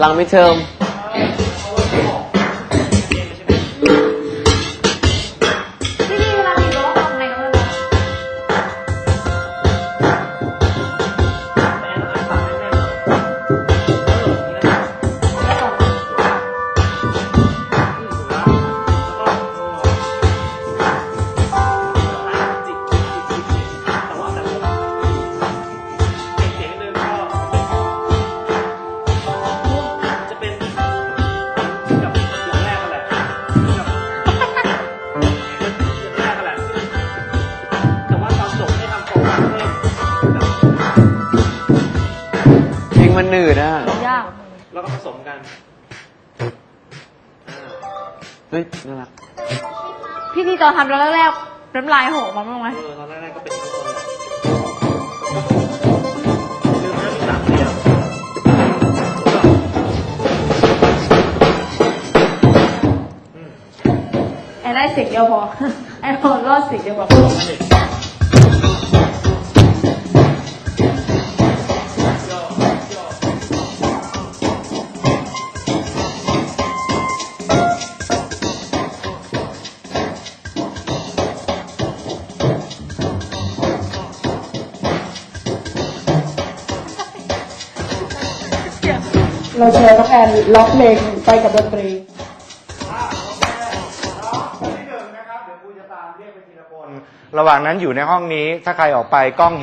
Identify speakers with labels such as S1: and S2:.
S1: หลังไม่เทอม มันหนืดอะ
S2: ยาก
S3: แล้วก็ผสมกันอ่า
S1: เฮ้ยน่ารัก
S2: พี่พี่ตอนทำตอนแรกๆน้ำลายหกมาบ้างไหม
S3: เออตอนแรกๆก็เป็นทุกคนแหละลืมนะมีสามเหลี่ยมอืม
S2: ไอ้ได้เสียงเดียวพอไอ้พอรอดเสียงเดียวพอ
S3: อันนี้
S4: เราเชิญน้องแอนร้องเพลงไปกับดนตรี
S5: ระหว่างนั้นอยู่ในห้องนี้ถ้าใครออกไปกล้องเห็น